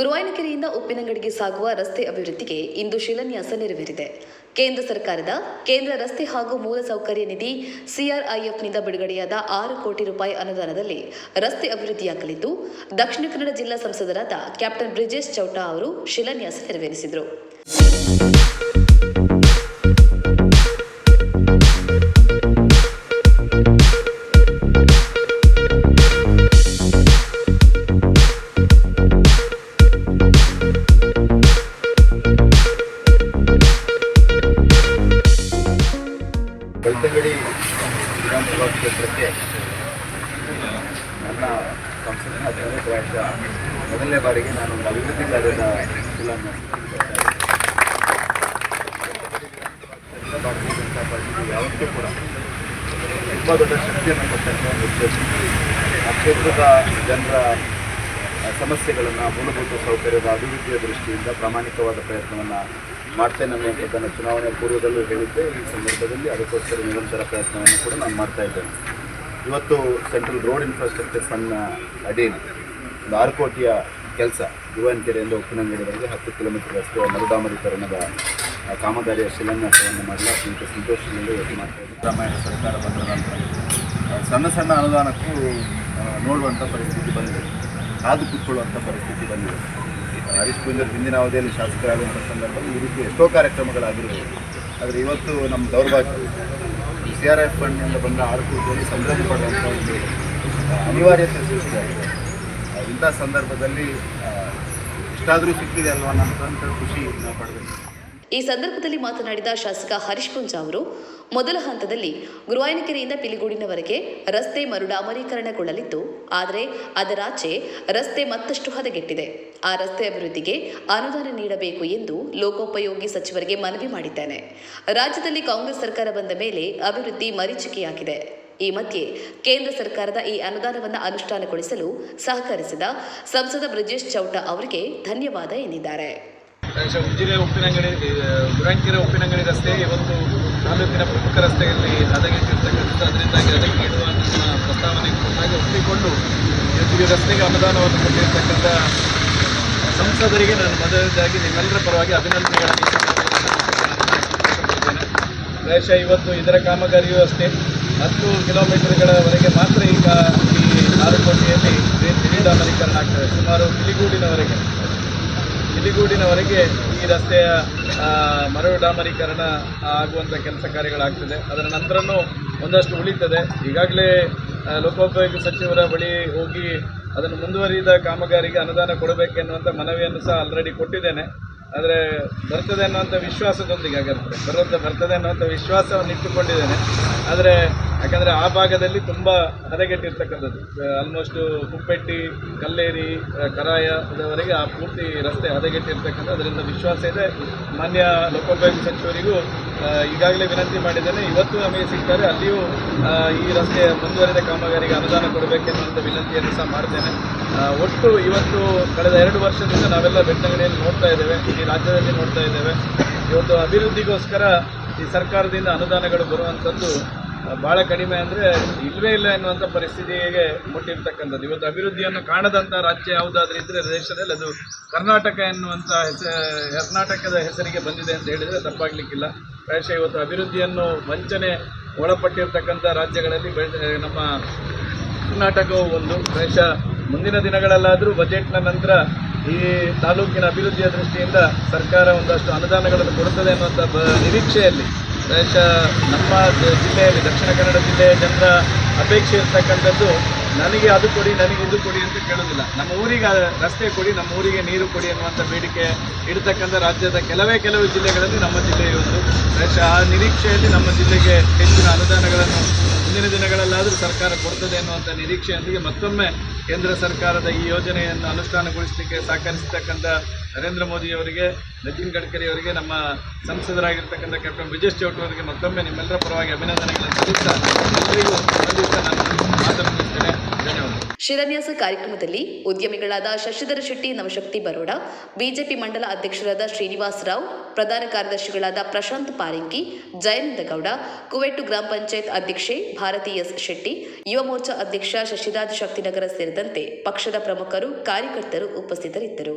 ಗುರುವಾಯನಕೆರೆಯಿಂದ ಉಪ್ಪಿನಂಗಡಿಗೆ ಸಾಗುವ ರಸ್ತೆ ಅಭಿವೃದ್ಧಿಗೆ ಇಂದು ಶಿಲಾನ್ಯಾಸ ನೆರವೇರಿದೆ. ಕೇಂದ್ರ ಸರ್ಕಾರದ ಕೇಂದ್ರ ರಸ್ತೆ ಹಾಗೂ ಮೂಲಸೌಕರ್ಯ ನಿಧಿ ಸಿಆರ್ಐಎಫ್ನಿಂದ ಬಿಡುಗಡೆಯಾದ ಆರು ಕೋಟಿ ರೂಪಾಯಿ ಅನುದಾನದಲ್ಲಿ ರಸ್ತೆ ಅಭಿವೃದ್ಧಿಯಾಗಲಿದ್ದು, ದಕ್ಷಿಣ ಕನ್ನಡ ಜಿಲ್ಲಾ ಸಂಸದರಾದ ಕ್ಯಾಪ್ಟನ್ ಬ್ರಿಜೇಶ್ ಚೌಟಾ ಅವರು ಶಿಲಾನ್ಯಾಸ ನೆರವೇರಿಸಿದರು. ನನ್ನ ಸಂಸತ್ತಿನ ಹದಿನೈದು ವರ್ಷ ಮೊದಲನೇ ಬಾರಿಗೆ ನಾನು ಒಂದು ಅಭಿವೃದ್ಧಿ ಕಾರ್ಯದ ಭಾರತೀಯ ಜನತಾ ಪಾರ್ಟಿಗೆ ಯಾವತ್ತೂ ಕೂಡ ತುಂಬ ದೊಡ್ಡ ಶಕ್ತಿಯನ್ನು ಕೊಟ್ಟಂಥ ಕ್ಷೇತ್ರ ಆ ಕ್ಷೇತ್ರದ ಜನರ ಸಮಸ್ಯೆಗಳನ್ನು ಮೂಲಭೂತ ಸೌಕರ್ಯದ ಅಭಿವೃದ್ಧಿಯ ದೃಷ್ಟಿಯಿಂದ ಪ್ರಾಮಾಣಿಕವಾದ ಪ್ರಯತ್ನವನ್ನು ಮಾಡ್ತೇನೆ ಅನ್ನುವಂಥದ್ದನ್ನು ಚುನಾವಣೆ ಪೂರ್ವದಲ್ಲೂ ಹೇಳಿದ್ದೆ. ಈ ಸಂದರ್ಭದಲ್ಲಿ ಅದಕ್ಕೋಸ್ಕರ ನಿರಂತರ ಪ್ರಯತ್ನವನ್ನು ಕೂಡ ನಾನು ಮಾಡ್ತಾ ಇದ್ದೇನೆ. ಇವತ್ತು ಸೆಂಟ್ರಲ್ ರೋಡ್ ಇನ್ಫ್ರಾಸ್ಟ್ರಕ್ಚರ್ ಫಂಡ್ನ ಅಡಿಯಲ್ಲಿ ಒಂದು ಆರು ಕೋಟಿಯ ಕೆಲಸ ಯುವನಕೆರೆಯಿಂದ ಉಪ್ಪಿನಂಗಡಿವರೆಗೆ ಹತ್ತು ಕಿಲೋಮೀಟರ್ ರಸ್ತೆ ಮರುಡಾಮರೀಕರಣದ ಆ, ಕಾಮಗಾರಿಯ ಶಿಲಾನ್ಯಾಸವನ್ನು ಮಾಡಲು ಅತ್ಯಂತ ಸಂತೋಷದಿಂದ ಯೋಚನೆ ಮಾಡ್ತಾ ರಾಮಾಯಣ ಸರ್ಕಾರ ಬಂದ ಸಣ್ಣ ಸಣ್ಣ ಅನುದಾನಕ್ಕೂ ನೋಡುವಂಥ ಪರಿಸ್ಥಿತಿ ಬಂದಿದೆ. ಕಾದು ಕೂತ್ಕೊಳ್ಳುವಂಥ ಪರಿಸ್ಥಿತಿ ಬಂದಿದೆ. ಹರೀಶ್ ಕುಂದರ್ ಹಿಂದಿನ ಅವಧಿಯಲ್ಲಿ ಶಾಸಕರಾಗುವಂಥ ಸಂದರ್ಭದಲ್ಲಿ ಈ ರೀತಿ ಎಷ್ಟೋ ಕಾರ್ಯಕ್ರಮಗಳಾಗಿರ್ಬೋದು. ಆದರೆ ಇವತ್ತು ನಮ್ಮ ದೌರ್ಭಾಗ್ಯ. ಸಿ ಆರ್ ಎಫ್ ಫಂಡ್ನಿಂದ ಬಂದ ಆರು ಕೋಟಿಯಲ್ಲಿ ಸಂಗ್ರಹಣೆ ಮಾಡುವಂಥ ಒಂದು ಅನಿವಾರ್ಯತೆ ಸೃಷ್ಟಿಯಾಗಿದೆ ಇಂಥ ಸಂದರ್ಭದಲ್ಲಿ ಇಷ್ಟಾದರೂ ಸಿಕ್ಕಿದೆ ಅಲ್ವಾ ಅನ್ನೋಂಥ ಖುಷಿ ನಾವು ಪಡಬೇಕು. ಈ ಸಂದರ್ಭದಲ್ಲಿ ಮಾತನಾಡಿದ ಶಾಸಕ ಹರೀಶ್ ಪುಂಜ ಅವರು, ಮೊದಲ ಹಂತದಲ್ಲಿ ಗುರುವಾಯನಕೆರೆಯಿಂದ ಪಿಲಿಗೂಡಿನವರೆಗೆ ರಸ್ತೆ ಮರುಡಾಮರೀಕರಣಗೊಳ್ಳಲಿದ್ದು ಆದರೆ ಅದರಾಚೆ ರಸ್ತೆ ಮತ್ತಷ್ಟು ಹದಗೆಟ್ಟಿದೆ. ಆ ರಸ್ತೆ ಅಭಿವೃದ್ಧಿಗೆ ಅನುದಾನ ನೀಡಬೇಕು ಎಂದು ಲೋಕೋಪಯೋಗಿ ಸಚಿವರಿಗೆ ಮನವಿ ಮಾಡಿದ್ದೇನೆ. ರಾಜ್ಯದಲ್ಲಿ ಕಾಂಗ್ರೆಸ್ ಸರ್ಕಾರ ಬಂದ ಮೇಲೆ ಅಭಿವೃದ್ಧಿ ಮರೀಚಿಕೆಯಾಗಿದೆ. ಈ ಮಧ್ಯೆ ಕೇಂದ್ರ ಸರ್ಕಾರದ ಈ ಅನುದಾನವನ್ನು ಅನುಷ್ಠಾನಗೊಳಿಸಲು ಸಹಕರಿಸಿದ ಸಂಸದ ಬ್ರಜೇಶ್ ಚೌಟ ಅವರಿಗೆ ಧನ್ಯವಾದ ಎಂದಿದ್ದಾರೆ ಉಜ್ಜಿರೆ ಉಪ್ಪಿನಂಗಡಿ ಗುರಂಕಿರ ಉಪ್ಪಿನಂಗಡಿ ರಸ್ತೆ ಇವತ್ತು ತಾಲೂಕಿನ ಪ್ರಮುಖ ರಸ್ತೆಯಲ್ಲಿ ಹದಗೆಟ್ಟಿರ್ತಕ್ಕಂಥ ಅದರಿಂದಾಗಿ ಅದಕ್ಕೆ ನೀಡುವ ನಮ್ಮ ಪ್ರಸ್ತಾವನೆ ಕೊಟ್ಟಾಗಿ ಒಪ್ಪಿಕೊಂಡು ಇವತ್ತು ಈ ರಸ್ತೆಗೆ ಅನುದಾನವನ್ನು ಕೊಟ್ಟಿರ್ತಕ್ಕಂಥ ಸಂಸದರಿಗೆ ನಾನು ಮೊದಲನೇದಾಗಿ ನಿಮ್ಮೆಲ್ಲರ ಪರವಾಗಿ ಅಭಿನಂದನೆಗಳನ್ನು ಬಹುಶಃ ಇವತ್ತು ಇದರ ಕಾಮಗಾರಿಯು ಅಷ್ಟೇ ಹತ್ತು ಕಿಲೋಮೀಟರ್ಗಳವರೆಗೆ ಮಾತ್ರ ಈಗ ಈ ಆರು ಕೋಟಿಯಲ್ಲಿ ಅಮಲೀಕರಣ ಆಗ್ತದೆ. ಸುಮಾರು ಕಿಲಿಗೂಡಿನವರೆಗೆ ಇಲಿಗೂಡಿನವರೆಗೆ ಈ ರಸ್ತೆಯ ಮರು ಮರಳು ಡಾಮರೀಕರಣ ಆಗುವಂಥ ಕೆಲಸ ಕಾರ್ಯಗಳಾಗ್ತದೆ. ಅದರ ನಂತರನೂ ಒಂದಷ್ಟು ಉಳಿತದೆ. ಈಗಾಗಲೇ ಲೋಕೋಪಯೋಗಿ ಸಚಿವರ ಬಳಿ ಹೋಗಿ ಅದನ್ನು ಮುಂದುವರಿದ ಕಾಮಗಾರಿಗೆ ಅನುದಾನ ಕೊಡಬೇಕೆನ್ನುವಂಥ ಮನವಿಯನ್ನು ಸಹ ಆಲ್ರೆಡಿ ಕೊಟ್ಟಿದ್ದೇನೆ. ಆದರೆ ಬರ್ತದೆ ಅನ್ನುವಂಥ ವಿಶ್ವಾಸದೊಂದಿಗೆ ಆಗಿರ್ತದೆ ಬರೋದ ಬರ್ತದೆ ಅನ್ನುವಂಥ ವಿಶ್ವಾಸವನ್ನು ಇಟ್ಟುಕೊಂಡಿದ್ದೇನೆ ಆದರೆ ಯಾಕಂದರೆ ಆ ಭಾಗದಲ್ಲಿ ತುಂಬ ಹದಗೆಟ್ಟಿರ್ತಕ್ಕಂಥದ್ದು ಆಲ್ಮೋಸ್ಟ್ ಕುಪ್ಪೆಟ್ಟಿ, ಕಲ್ಲೇರಿ ಕರಾಯ ಅದವರೆಗೆ ಆ ಪೂರ್ತಿ ರಸ್ತೆ ಹದಗೆಟ್ಟಿರ್ತಕ್ಕಂಥ ಅದರಿಂದ ವಿಶ್ವಾಸ ಇದೆ. ಮಾನ್ಯ ಲೋಕೋಪಯೋಗಿ ಸಚಿವರಿಗೂ ಈಗಾಗಲೇ ವಿನಂತಿ ಮಾಡಿದ್ದೇನೆ. ಇವತ್ತು ನಮಗೆ ಸಿಗ್ತಾರೆ, ಅಲ್ಲಿಯೂ ಈ ರಸ್ತೆಯ ಮುಂದುವರೆದ ಕಾಮಗಾರಿಗೆ ಅನುದಾನ ಕೊಡಬೇಕೆನ್ನುವಂಥ ವಿನಂತಿಯನ್ನು ಸಹ ಮಾಡ್ತೇನೆ. ಒಟ್ಟು ಇವತ್ತು ಕಳೆದ ಎರಡು ವರ್ಷದಿಂದ ನಾವೆಲ್ಲ ಬೆಟ್ಟಂಗಡಿಯಲ್ಲಿ ನೋಡ್ತಾ ಇದ್ದೇವೆ. ಇಡೀ ರಾಜ್ಯದಲ್ಲಿ ನೋಡ್ತಾ ಇದ್ದೇವೆ. ಇವತ್ತು ಅಭಿವೃದ್ಧಿಗೋಸ್ಕರ ಈ ಸರ್ಕಾರದಿಂದ ಅನುದಾನಗಳು ಬರುವಂಥದ್ದು ಭಾಳ ಕಡಿಮೆ ಅಂದರೆ ಇಲ್ಲವೇ ಇಲ್ಲ ಎನ್ನುವಂಥ ಪರಿಸ್ಥಿತಿಗೆ ಮುಟ್ಟಿರ್ತಕ್ಕಂಥದ್ದು ಇವತ್ತು ಅಭಿವೃದ್ಧಿಯನ್ನು ಕಾಣದಂಥ ರಾಜ್ಯ ಯಾವುದಾದ್ರೂ ಇದ್ದರೆ ದೇಶದಲ್ಲಿ ಅದು ಕರ್ನಾಟಕ ಎನ್ನುವಂಥ ಹೆಸ ಕರ್ನಾಟಕದ ಹೆಸರಿಗೆ ಬಂದಿದೆ ಅಂತ ಹೇಳಿದರೆ ತಪ್ಪಾಗ್ಲಿಕ್ಕಿಲ್ಲ. ಪ್ರಾಯಶಃ ಇವತ್ತು ಅಭಿವೃದ್ಧಿಯನ್ನು ವಂಚನೆ ಒಳಪಟ್ಟಿರ್ತಕ್ಕಂಥ ರಾಜ್ಯಗಳಲ್ಲಿ ನಮ್ಮ ಕರ್ನಾಟಕವು ಒಂದು. ಪ್ರಾಯಶಃ ಮುಂದಿನ ದಿನಗಳಲ್ಲಾದರೂ ಬಜೆಟ್ನ ನಂತರ ಈ ತಾಲೂಕಿನ ಅಭಿವೃದ್ಧಿಯ ದೃಷ್ಟಿಯಿಂದ ಸರ್ಕಾರ ಒಂದಷ್ಟು ಅನುದಾನಗಳನ್ನು ಕೊಡುತ್ತದೆ ಅನ್ನುವಂಥ ನಿರೀಕ್ಷೆಯಲ್ಲಿ ಪ್ರಾಯಶಃ ನಮ್ಮ ಜಿಲ್ಲೆಯಲ್ಲಿ ದಕ್ಷಿಣ ಕನ್ನಡ ಜಿಲ್ಲೆಯ ಜನರ ಅಪೇಕ್ಷೆ ಇರ್ತಕ್ಕಂಥದ್ದು, ನನಗೆ ಅದು ಕೊಡಿ, ನನಗೆ ಇದು ಕೊಡಿ ಅಂತ ಕೇಳೋದಿಲ್ಲ. ನಮ್ಮ ಊರಿಗೆ ರಸ್ತೆ ಕೊಡಿ, ನಮ್ಮ ಊರಿಗೆ ನೀರು ಕೊಡಿ ಅನ್ನುವಂಥ ಬೇಡಿಕೆ ಇಡತಕ್ಕಂಥ ರಾಜ್ಯದ ಕೆಲವೇ ಕೆಲವು ಜಿಲ್ಲೆಗಳಲ್ಲಿ ನಮ್ಮ ಜಿಲ್ಲೆಯು ಒಂದು ಬಹುಶಃ ಆ ನಿರೀಕ್ಷೆಯಲ್ಲಿ ನಮ್ಮ ಜಿಲ್ಲೆಗೆ ಹೆಚ್ಚಿನ ಅನುದಾನಗಳನ್ನು ಮುಂದಿನ ದಿನಗಳಲ್ಲಾದರೂ ಸರ್ಕಾರ ಕೊಡ್ತದೆ ಅನ್ನುವಂಥ ನಿರೀಕ್ಷೆಯೊಂದಿಗೆ ಮತ್ತೊಮ್ಮೆ ಕೇಂದ್ರ ಸರ್ಕಾರದ ಈ ಯೋಜನೆಯನ್ನು ಅನುಷ್ಠಾನಗೊಳಿಸಲಿಕ್ಕೆ ಸಹಕರಿಸತಕ್ಕಂಥ ನರೇಂದ್ರ ಮೋದಿಯವರಿಗೆ ನಿತಿನ್ ಗಡ್ಕರಿ ಅವರಿಗೆ, ನಮ್ಮ ಸಂಸದರಾಗಿರ್ತಕ್ಕಂಥ ಕ್ಯಾಪ್ಟನ್ ಬ್ರಿಜೇಶ್ ಚೌಟ್ ಅವರಿಗೆ ಮತ್ತೊಮ್ಮೆ ನಿಮ್ಮೆಲ್ಲರ ಪರವಾಗಿ ಅಭಿನಂದನೆಗಳನ್ನು ಸಲ್ಲಿಸ್ತಾ ಎಲ್ಲರಿಗೂ ನಾನು ಶಿಲಾನ್ಯಾಸ ಕಾರ್ಯಕ್ರಮದಲ್ಲಿ ಉದ್ಯಮಿಗಳಾದ ಶಶಿಧರ ಶೆಟ್ಟಿ, ನವಶಕ್ತಿ ಬರೋಡ, ಬಿಜೆಪಿ ಮಂಡಲ ಅಧ್ಯಕ್ಷರಾದ ಶ್ರೀನಿವಾಸ್ ರಾವ್, ಪ್ರಧಾನ ಕಾರ್ಯದರ್ಶಿಗಳಾದ ಪ್ರಶಾಂತ್ ಪಾರಿಂಗಿ, ಜಯನಂದ ಗೌಡ, ಕುವೆಟ್ಟು ಗ್ರಾಮ ಪಂಚಾಯತ್ ಅಧ್ಯಕ್ಷೆ ಭಾರತಿ ಎಸ್ ಶೆಟ್ಟಿ, ಯುವ ಮೋರ್ಚಾ ಅಧ್ಯಕ್ಷ ಶಶಿರಾಜ್ ಶಕ್ತಿನಗರ ಸೇರಿದಂತೆ ಪಕ್ಷದ ಪ್ರಮುಖರು, ಕಾರ್ಯಕರ್ತರು ಉಪಸ್ಥಿತರಿದ್ದರು.